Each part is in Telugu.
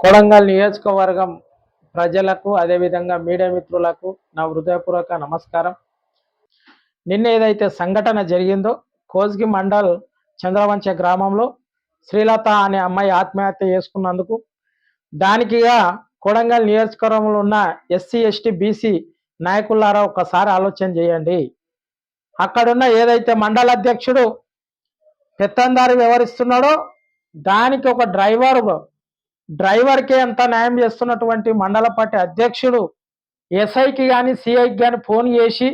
కొడంగల్ నియోజకవర్గం ప్రజలకు అదేవిధంగా మీడియా మిత్రులకు నా హృదయపూర్వక నమస్కారం. నిన్న ఏదైతే సంఘటన జరిగిందో కోజ్గి మండల్ చంద్రవంచ గ్రామంలో శ్రీలత అనే అమ్మాయి ఆత్మహత్య చేసుకున్నందుకు దానికిగా కొడంగల్ నియోజకవర్గంలో ఉన్న ఎస్సీ ఎస్టీ బీసీ నాయకులారా ఒకసారి ఆలోచన చేయండి. అక్కడున్న ఏదైతే మండల అధ్యక్షుడు పెత్తందారి వ్యవహరిస్తున్నాడో దానికి ఒక డ్రైవర్ డ్రైవర్కి ఎంత న్యాయం చేస్తున్నటువంటి మండల పార్టీ అధ్యక్షుడు ఎస్ఐకి కానీ సిఐకి కానీ ఫోన్ చేసి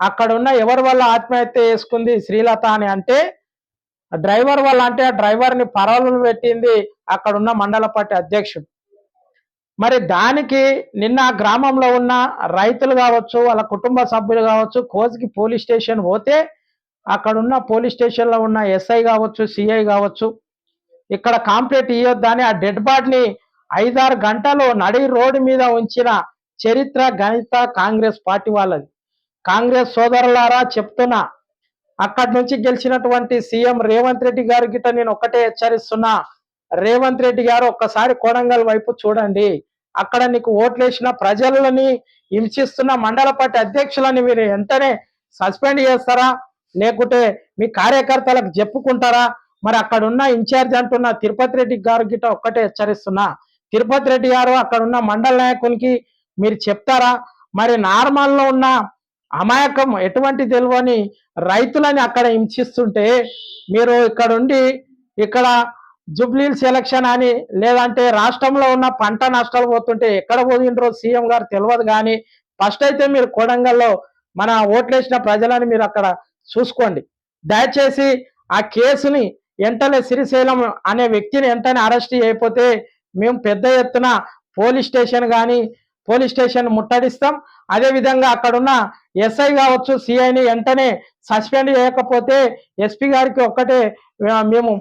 అక్కడున్న ఎవరి వల్ల ఆత్మహత్య చేసుకుంది శ్రీలత అని అంటే డ్రైవర్ వల్ల అంటే ఆ డ్రైవర్ని పరాలు పెట్టింది అక్కడున్న మండల పార్టీ అధ్యక్షుడు. మరి దానికి నిన్న గ్రామంలో ఉన్న రైతులు కావచ్చు వాళ్ళ కుటుంబ సభ్యులు కావచ్చు కోజ్కి పోలీస్ స్టేషన్ పోతే అక్కడున్న పోలీస్ స్టేషన్లో ఉన్న ఎస్ఐ కావచ్చు సిఐ కావచ్చు ఇక్కడ కాంప్లీట్ ఇవ్వొద్దని ఆ డెడ్ బాడీని ఐదారు గంటలు నడి రోడ్డు మీద ఉంచిన చరిత్ర గణిత కాంగ్రెస్ పార్టీ వాళ్ళది. కాంగ్రెస్ సోదరులారా చెప్తున్నా అక్కడి నుంచి గెలిచినటువంటి సీఎం రేవంత్ రెడ్డి గారి గిట్ట నేను ఒక్కటే హెచ్చరిస్తున్నా. రేవంత్ రెడ్డి గారు ఒక్కసారి కోడంగల్ వైపు చూడండి. అక్కడ నీకు ఓట్లేసిన ప్రజలని హింసిస్తున్న మండల పార్టీ అధ్యక్షులని మీరు వెంటనే సస్పెండ్ చేస్తారా? లేకుంటే మీ కార్యకర్తలకు చెప్పుకుంటారా? మరి అక్కడ ఉన్న ఇన్ఛార్జ్ అంటున్న తిరుపతి రెడ్డి గారు గిట్ట ఒక్కటే హెచ్చరిస్తున్నా. తిరుపతి రెడ్డి గారు అక్కడ ఉన్న మండల నాయకునికి మీరు చెప్తారా? మరి నార్మల్లో ఉన్న అమాయకం ఎటువంటి తెలివని రైతులని అక్కడ హింసిస్తుంటే మీరు ఇక్కడ ఉండి ఇక్కడ జుబ్లీల్ సెలక్షన్ అని లేదంటే రాష్ట్రంలో ఉన్న పంట నష్టాలు పోతుంటే ఎక్కడ పోయిండ్రో సీఎం గారు తెలియదు కానీ ఫస్ట్ అయితే మీరు కొడంగల్లో మన ఓట్లేసిన ప్రజలని మీరు అక్కడ చూసుకోండి. దయచేసి ఆ కేసుని వెంటనే శ్రీశైలం అనే వ్యక్తిని వెంటనే అరెస్ట్ చేయకపోతే మేము పెద్ద ఎత్తున పోలీస్ స్టేషన్ కానీ పోలీస్ స్టేషన్ ముట్టడిస్తాం. అదే విధంగా అక్కడున్న ఎస్ఐ కావచ్చు సిఐని వెంటనే సస్పెండ్ చేయకపోతే ఎస్పీ గారికి ఒక్కటే మేము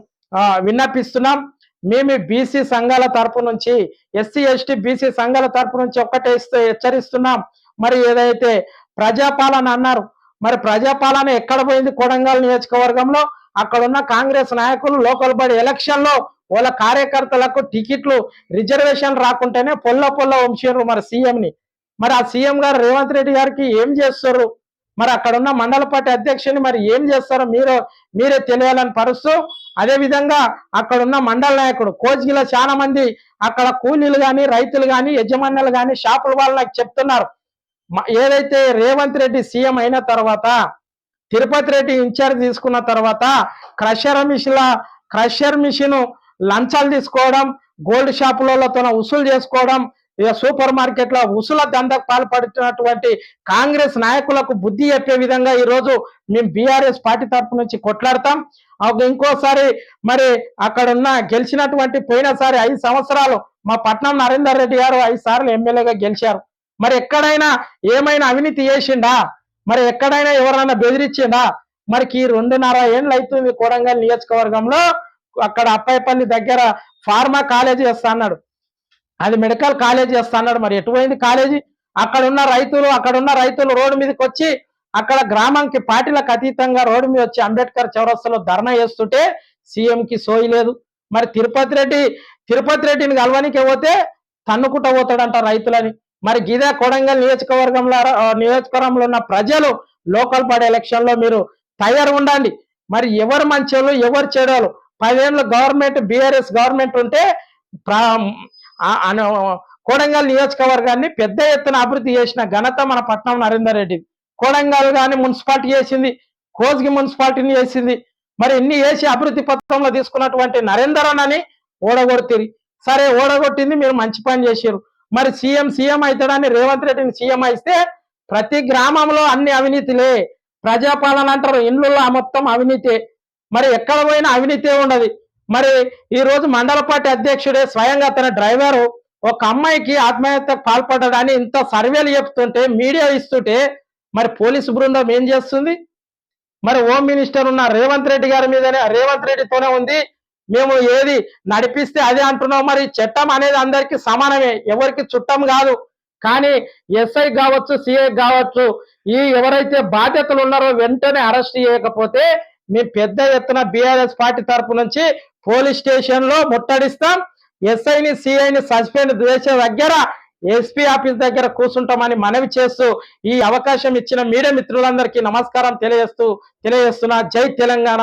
విన్నపిస్తున్నాం. మేము బీసీ సంఘాల తరపు నుంచి ఎస్సీ ఎస్టీ బీసీ సంఘాల తరపు నుంచి ఒక్కటే హెచ్చరిస్తున్నాం. మరి ఏదైతే ప్రజాపాలన అన్నారు మరి ప్రజాపాలన ఎక్కడ పోయింది కొడంగల్ నియోజకవర్గంలో? అక్కడ ఉన్న కాంగ్రెస్ నాయకులు లోకల్ బాడీ ఎలక్షన్లో వాళ్ళ కార్యకర్తలకు టికెట్లు రిజర్వేషన్ రాకుంటేనే పొల్ల పొల్ల వంశారు మరి సీఎం ని మరి ఆ సీఎం గారు రేవంత్ రెడ్డి గారికి ఏం చేస్తారు? మరి అక్కడ ఉన్న మండల పార్టీ అధ్యక్షుని మరి ఏం చేస్తారో మీరు? మీరే తెలియాలని పరుస్తూ అదే విధంగా అక్కడ ఉన్న మండల నాయకుడు కోజ్గిలో చాలా మంది అక్కడ కూలీలు కానీ రైతులు కానీ యజమానులు కానీ షాపుల వాళ్ళు నాకు చెప్తున్నారు. ఏదైతే రేవంత్ రెడ్డి సీఎం అయిన తర్వాత తిరుపతి రెడ్డి ఇన్ఛార్జ్ తీసుకున్న తర్వాత క్రషర్ మిషన్ క్రషర్ మిషన్ లంచాలు తీసుకోవడం గోల్డ్ షాపులతో వసూలు చేసుకోవడం ఇక సూపర్ మార్కెట్లో ఉసుల దందకు పాల్పడుతున్నటువంటి కాంగ్రెస్ నాయకులకు బుద్ధి చెప్పే విధంగా ఈ రోజు మేము బీఆర్ఎస్ పార్టీ తరపు నుంచి కొట్లాడతాం. ఇంకోసారి మరి అక్కడ ఉన్న గెలిచినటువంటి పోయినసారి ఐదు సంవత్సరాలు మా పట్నం నరేందర్ రెడ్డి గారు ఐదు సార్లు ఎమ్మెల్యేగా గెలిచారు. మరి ఎక్కడైనా ఏమైనా అవినీతి చేసిండా? మరి ఎక్కడైనా ఎవరైనా బెదిరించిందా? మరికి రెండున్నర ఏళ్ళు అవుతుంది కొడంగల్ నియోజకవర్గంలో. అక్కడ అప్పాయపల్లి దగ్గర ఫార్మా కాలేజీ వేస్తా అన్నాడు. అది మెడికల్ కాలేజీ వేస్తా అన్నాడు. మరి ఎటుపోయింది కాలేజీ? అక్కడ ఉన్న రైతులు అక్కడ ఉన్న రైతులు రోడ్డు మీదకి వచ్చి అక్కడ గ్రామంకి పార్టీలకు అతీతంగా రోడ్డు మీద వచ్చి అంబేద్కర్ చౌరస్తలో ధర్నా చేస్తుంటే సీఎం కి సోయి లేదు. మరి తిరుపతి రెడ్డి తిరుపతి రెడ్డిని కలవనికి పోతే తన్నుకుంటా పోతాడంట రైతులని. మరి గిదే కొడంగల్ నియోజకవర్గంలో నియోజకవర్గంలో ఉన్న ప్రజలు లోకల్ బాడీ ఎలక్షన్లో మీరు తయారు ఉండండి మరి ఎవరు మంచోళ్ళు ఎవరు చెడోళ్ళు? పదేళ్ళు గవర్నమెంట్ బీఆర్ఎస్ గవర్నమెంట్ ఉంటే కొడంగల్ నియోజకవర్గాన్ని పెద్ద ఎత్తున అభివృద్ధి చేసిన ఘనత మన పట్నం నరేందర్ రెడ్డి. కొడంగల్ గాని మున్సిపాలిటీ చేసింది కోజ్గి మున్సిపాలిటీని చేసింది. మరి ఎన్ని చేసి అభివృద్ధి పథకంలో తీసుకున్నటువంటి నరేందర్ అని ఓడగొడుతుంది సరే ఓడగొట్టింది మీరు మంచి పని చేసారు మరి సీఎం సీఎం అవుతాడని రేవంత్ రెడ్డిని సీఎం అయితే ప్రతి గ్రామంలో అన్ని అవినీతిలే. ప్రజాపాలన అంటారు ఇండ్లలో మొత్తం అవినీతి. మరి ఎక్కడ పోయినా అవినీతి ఉండదు. మరి ఈ రోజు మండల పార్టీ అధ్యక్షుడే స్వయంగా తన డ్రైవరు ఒక అమ్మాయికి ఆత్మహత్యకు పాల్పడ్డాడని ఇంత సర్వేలు చెప్తుంటే మీడియా ఇస్తుంటే మరి పోలీసు బృందం ఏం చేస్తుంది? మరి హోమ్ మినిస్టర్ ఉన్న రేవంత్ రెడ్డి గారి మీదనే రేవంత్ రెడ్డితోనే ఉంది. మేము ఏది నడిపిస్తే అదే అంటున్నాం మరి చట్టం అనేది అందరికీ సమానమే ఎవరికి చుట్టం కాదు. కానీ ఎస్ఐ కావచ్చు సిఐ కావచ్చు ఈ ఎవరైతే బాధ్యతలు ఉన్నారో వెంటనే అరెస్ట్ చేయకపోతే మేము పెద్ద ఎత్తున బీఆర్ఎస్ పార్టీ తరపు నుంచి పోలీస్ స్టేషన్లో ముట్టడిస్తాం. ఎస్ఐని సిఐని సస్పెండ్ చేసే దగ్గర ఎస్పీ ఆఫీస్ దగ్గర కూర్చుంటామని మనవి చేస్తూ ఈ అవకాశం ఇచ్చిన మీడియా మిత్రులందరికీ నమస్కారం తెలియజేస్తూ తెలియజేస్తున్నా. జై తెలంగాణ.